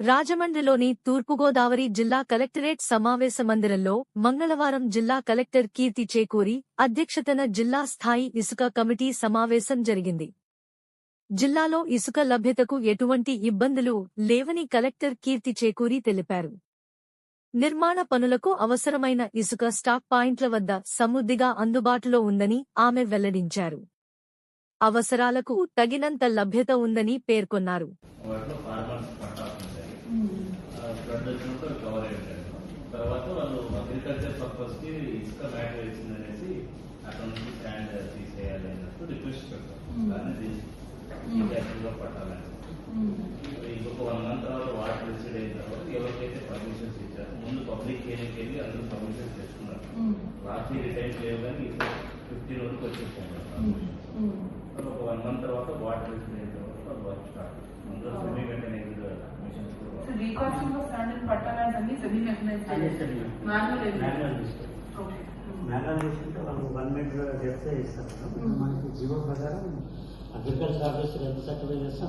రాజమండ్రిలోని తూర్పుగోదావరి జిల్లా కలెక్టరేట్ సమావేశ మందిరంలో మంగళవారం జిల్లా కలెక్టర్ కీర్తి చేకూరి అధ్యక్షతన జిల్లా స్థాయి ఇసుక కమిటీ సమావేశం జరిగింది. జిల్లాలో ఇసుక లభ్యతకు ఎటువంటి ఇబ్బందులు లేవని కలెక్టర్ కీర్తి చేకూరి తెలిపారు. నిర్మాణ పనులకు అవసరమైన ఇసుక స్టాక్ పాయింట్ల వద్ద సమృద్ధిగా అందుబాటులో ఉందని ఆమె వెల్లడించారు. అవసరాలకు తగినంత లభ్యత ఉందని పేర్కొన్నారు. అవి కవర్ అయి ఉంటాయి తర్వాత వాళ్ళు అగ్రికల్చర్ పర్పస్కి ఇసుక మ్యాటర్ వేసింది అనేసి అక్కడ నుంచి స్టాండ్ తీసేయాలి అన్నట్టు రిక్వెస్ట్ పెడతాం పట్టాలని. ఇంకొక వన్ మంత్ తర్వాత వాటర్ రిసీడ్ అయిన తర్వాత ఎవరికైతే పర్మిషన్స్ ఇచ్చారు ముందు పబ్లిక్ ఏరియాకి వెళ్ళి అందరూ పర్మిషన్స్ తెచ్చుకున్నారు. రాత్రి రిటైన్ లేవు కానీ ఫిఫ్టీన్ వరకు వచ్చేసాం ఒక వన్ మంత్ తర్వాత వాటర్ రిసీడ్ అయిన తర్వాత వర్క్ స్టార్ట్ అందులో సెమీ మెకానికల్ మిషన్స్ కూడా పట్టాలని అన్ని సెమీ మెకనైజ్డ్ మాన్యువల్ మాన్యువల్ తీసుకుంటాం ఓకే మాన్యువల్ తీసుకుంటే వాళ్ళు వన్ మీటర్ చెప్తే ఇస్తారు. మనకి జీవో ప్రకారం అగ్రికల్చర్ ఆఫీసర్ ఎంత సర్టిఫై చేస్తే?